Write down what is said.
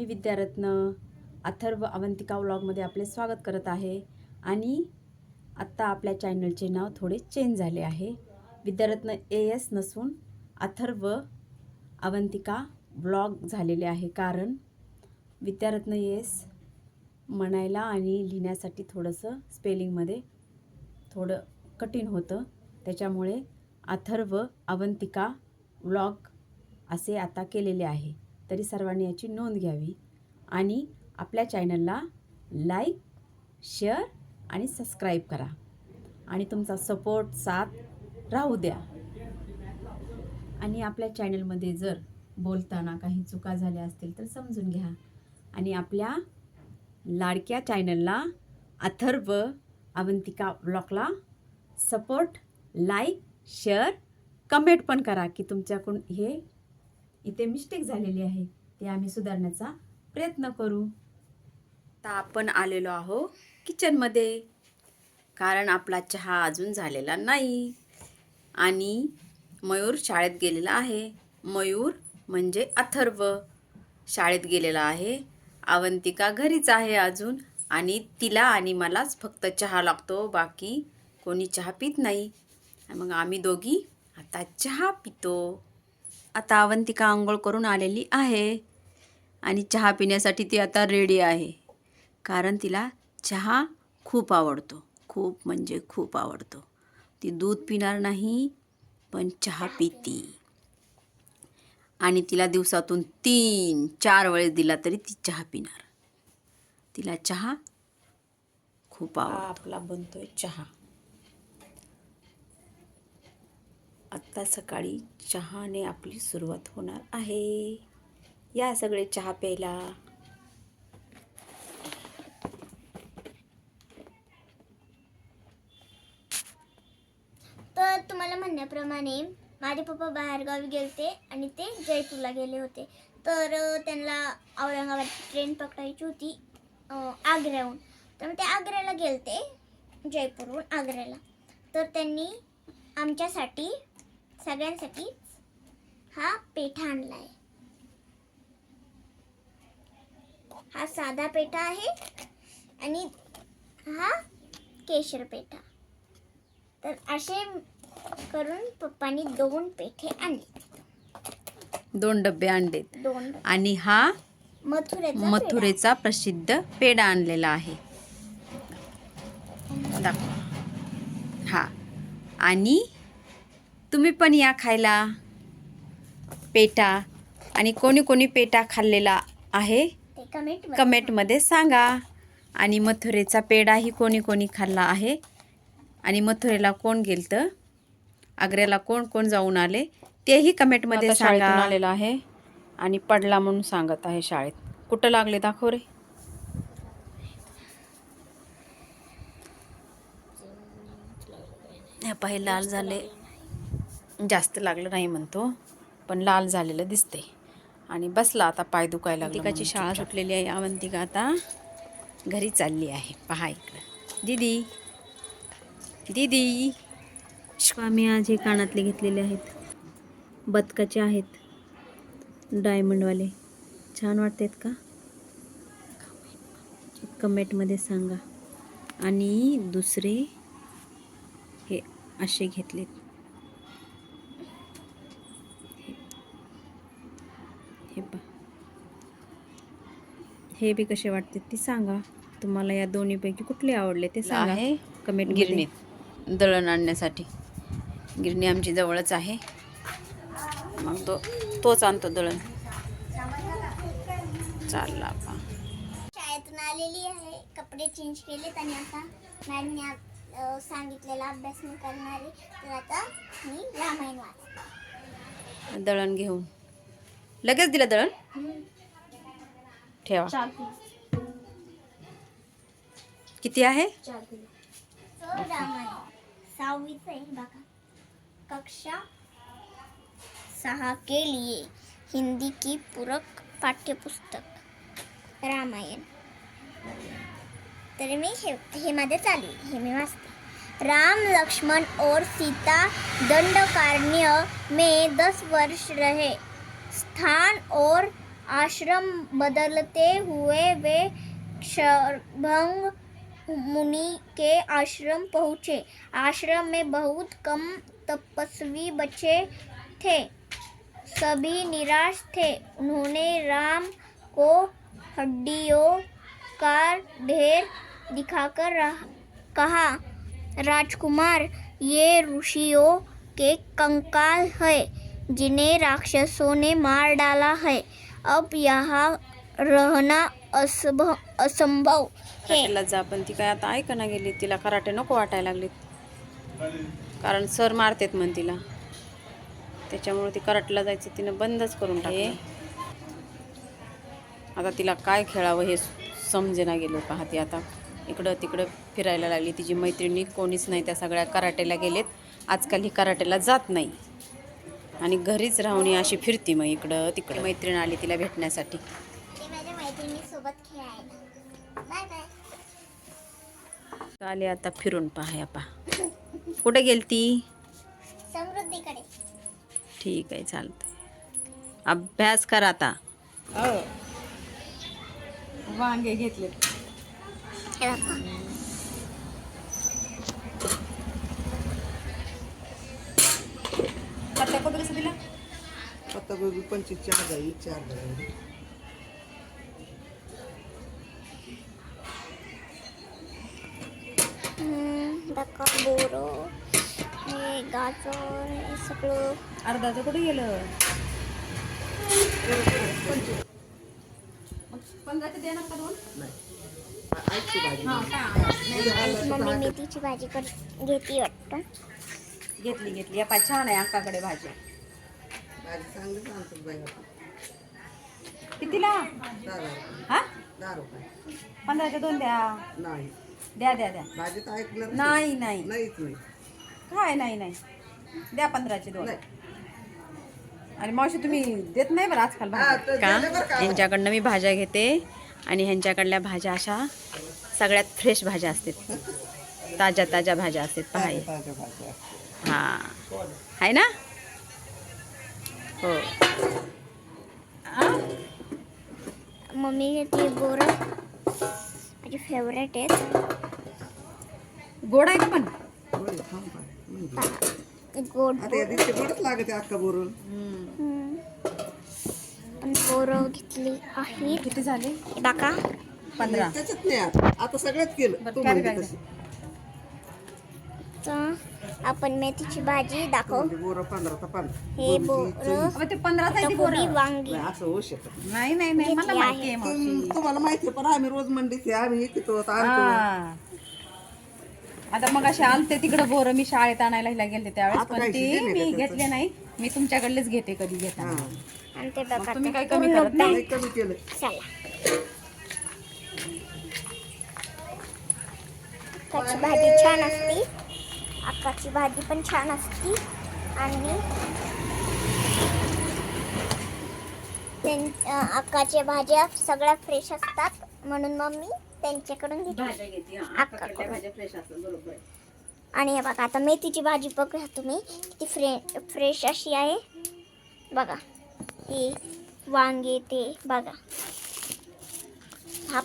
मी विद्यारत्न अथर्व अवंतिका व्लॉगमध्ये आपले स्वागत करत आहे. आणि आत्ता आपल्या चॅनलचे नाव थोडे चेंज झाले आहे. विद्यारत्न ए एस नसून अथर्व अवंतिका व्लॉग झालेले आहे. कारण विद्यारत्न ए एस म्हणायला आणि लिहिण्यासाठी थोडंसं स्पेलिंगमध्ये थोडं कठीण होतं. त्याच्यामुळे अथर्व अवंतिका व्लॉग असे आता केलेले आहे. तरी सर्वांनी याची नोंद घ्यावी. आणि आपल्या चॅनलला लाईक शेअर आणि सबस्क्राईब करा. आणि तुमचा सपोर्ट साथ राहू द्या. आणि आपल्या चॅनलमध्ये जर बोलताना काही चुका झाल्या असतील तर समजून घ्या. आणि आपल्या लाडक्या चॅनलला अथर्व अवंतिका ब्लॉकला सपोर्ट लाईक शेअर कमेंट पण करा की तुमच्याकडून हे इथे मिस्टेक झालेली आहे. ते आम्ही सुधारण्याचा प्रयत्न करू. आता आपण आलेलो आहो किचनमध्ये कारण आपला चहा अजून झालेला नाही. आणि मयूर शाळेत गेलेला आहे. मयूर म्हणजे अथर्व. शाळेत गेलेला आहे. अवंतिका घरीच आहे अजून. आणि तिला आणि मलाच फक्त चहा लागतो. बाकी कोणी चहा पित नाही. मग आम्ही दोघी आता चहा पितो. आता अवंतिका आंघोळ करून आलेली आहे. आणि चहा पिण्यासाठी ती आता रेडी आहे. कारण तिला चहा खूप आवडतो. खूप म्हणजे खूप आवडतो. ती दूध पिणार नाही पण चहा पिती. आणि तिला दिवसातून तीन चार वेळेस दिला तरी ती चहा पिणार. तिला चहा खूप आवडतो. आपला बनतोय चहा. आत्ता सकाळी चहाने आपली सुरुवात होणार आहे. या सगळे चहा प्यायला. तर तुम्हाला म्हणण्याप्रमाणे माझे पप्पा बाहेरगावी गेले आणि ते जयपूरला गेले होते. तर त्यांना औरंगाबाद ट्रेन पकडायची होती आग्र्याहून. तर मग ते आग्र्याला गेलते जयपूरहून आग्र्याला. तर त्यांनी आमच्यासाठी सगळ्यांसाठी हा पेठा आणला आहे हा साधा पेठा आहे आणि हा केशर पेठा. तर असे करून पप्पानी दोन पेठे आणले. दोन डबे आणलेत. दोन आणि हा मथुरेचा मथुरेचा प्रसिद्ध पेढा आणलेला आहे. दाखव. हा. आणि तुम्ही पण या खायला. पेटा. आणि कोणी कोणी पेटा खाल्लेला आहे? कमेंटमध्ये सांगा. आणि मथुरेचा पेढाही कोणी कोणी खाल्ला आहे. आणि मथुरेला कोण गेलतं? आग्र्याला कोण कोण जाऊन आले? तेही कमेंटमध्ये सांगा. आलेला आहे. आणि पडला म्हणून सांगत आहे शाळेत. कुठं लागले दाखव रे. हे पाहे लाल झाले. जास्त लागलं नाही म्हणतो पण लाल झालेलं दिसते आणि बसला आता पाय दुखायला अवंतिकाची शाळा सुटलेली आहे अवंतिका आता घरी चालली आहे. पहा इकडं. दीदी. दीदी. आम्ही आज हे कानातले घेतलेले आहेत. बदकाचे आहेत. डायमंडवाले. छान वाटतात का? कमेंटमध्ये सांगा. आणि दुसरे हे असे घेतलेत. हे बी कसे वाटते ती सांगा. तुम्हाला या दोन्हीपैकी कुठले आवडले ते सांगा. आहे कमेंट गिरणीत दळण आणण्यासाठी. गिरणी आमची जवळच आहे. मग तो तोच आणतो दळण. चालला आपा शाळेतून आलेली आहे. कपडे चेंज केलेत आणि आता मॅडमने सांगितलेला अभ्यास मी करणार तर आता मी रामायण वाच दळण घेऊन. लगेच दिलं दळण? ठेवा. किती आहे? कक्षा सहा के लिए हिंदी की पूरक पाठ्यपुस्तक. रामायण. तर मी हे हे माझे चालू हे मी वाचते. राम लक्ष्मण और सीता दंडकारण्य में दस वर्ष रहे. स्थान और आश्रम बदलते हुए वे क्षरभंग मुनि के आश्रम पहुँचे। आश्रम में बहुत कम तपस्वी बचे थे। सभी निराश थे। उन्होंने राम को हड्डियों का ढेर दिखाकर कहा, राजकुमार, ये ऋषियों के कंकाल है, जिन्हें राक्षसों ने मार डाला है। अब यहाँ रहना असंभव असंभव है। कराटेला जा पण ती काय आता ऐकना गेली तिला कराटे नको वाटायला लागले कारण सर मारतेत म्हण तिला. त्याच्यामुळे ती कराटेला जायचं तिनं बंदच करून टाकले. आता तिला काय खेळावं हे समजेना गेलं पहा ती आता. इकडं तिकडं फिरायला लागली तिची मैत्रिणी कोणीच नाही त्या सगळ्या कराटेला गेलेत. आजकाल ही कराटेला जात नाही. आणि घरीच राहून ही अशी फिरती मग इकडं तिकडं. मैत्रीण आली तिला भेटण्यासाठी. ते माझ्या मैत्रिणीसोबत खेळायला. बाय बाय आले आता फिरून पहा पा. कुठे गेलती? समृद्धीकडे. ठीक आहे चालतंय. अभ्यास कर आता. वांगे घेतले हे बघा. पत्ता कोबरीचा दिला पत्तागोबी पंचवीस चार जाईल चार बघा बोरो हे गाजर हे सगळं. अर्धाचं कुठे गेलं? पंधराचं देणार का दोन? आजची भाजी. हा का मम्मी मेथीची भाजी कर घेते वाटतं. घेतली घेतली. या पाय छान आहे अंकाकडे भाजी भाजी चांगलीच आणतात बाई. आता. कितीला? दहा हा? दहा रुपये. पंधराच्या दोन द्या. नाही. द्या द्या द्या. भाजी तर ऐकलं नाही नाही. नाहीच नाही काय नाही नाही. द्या पंधराचे दोन. नाही. आणि मावशी तुम्ही देत नाही बरं आजकाल हा, का? यांच्याकडनं मी भाज्या घेते आणि ह्यांच्याकडल्या भाज्या अशा सगळ्यात फ्रेश भाज्या असतात. ताज्या ताज्या भाज्या असतात ताज्या भाज्या. हा. आहे ना? हो. मम्मी घेते बोरं. माझी फेवरेट आहेत. गोड आहे का पण. गोड आता या दिवशी गोडच लागते हम्म. पण बोरं घेतली आहेत किती झाले? बघा. पंधरा. त्याच्यात नाही आता. आता सगळ्यात केलं. आपण मेथीची भाजी दाखव. हे बोरं. बोरं अबे ते पंधराच आहे ती पत्ताकोबी बोरं. वांगी. नाही, असं होऊ शकत नाही. नाही नाही मला घेतली माहिती आहे आहे. मावशी. तुम- तुम्हाला माहिती आहे पण आम्ही रोज मंडीत आहे, आम्ही येतो आता आणतो हा. आता मग असे आलते तिकडे बोरं मी शाळेत आणायला हिला गेलते त्यावेळेस आता पण काय ती शिजेल मी त्याचं? घेतले नाही. मी तुमच्याकडलेच घेते कधी घेताना हा. आणि ते बघा तुम्ही काही कमी करत नाही? नाही कमी केलं. चला. अक्काची भाजी छान असती. अक्काची भाजी पण छान असती. आणि अक्काच्या भाज्या सगळ्या फ्रेश असतात. म्हणून मग मी त्यांच्याकडून घेते. आणि हे बघा आता मेथीची भाजी बघा तुम्ही. किती फ्रे फ्रेश अशी आहे. बघा ही वांगे ते बघा. हा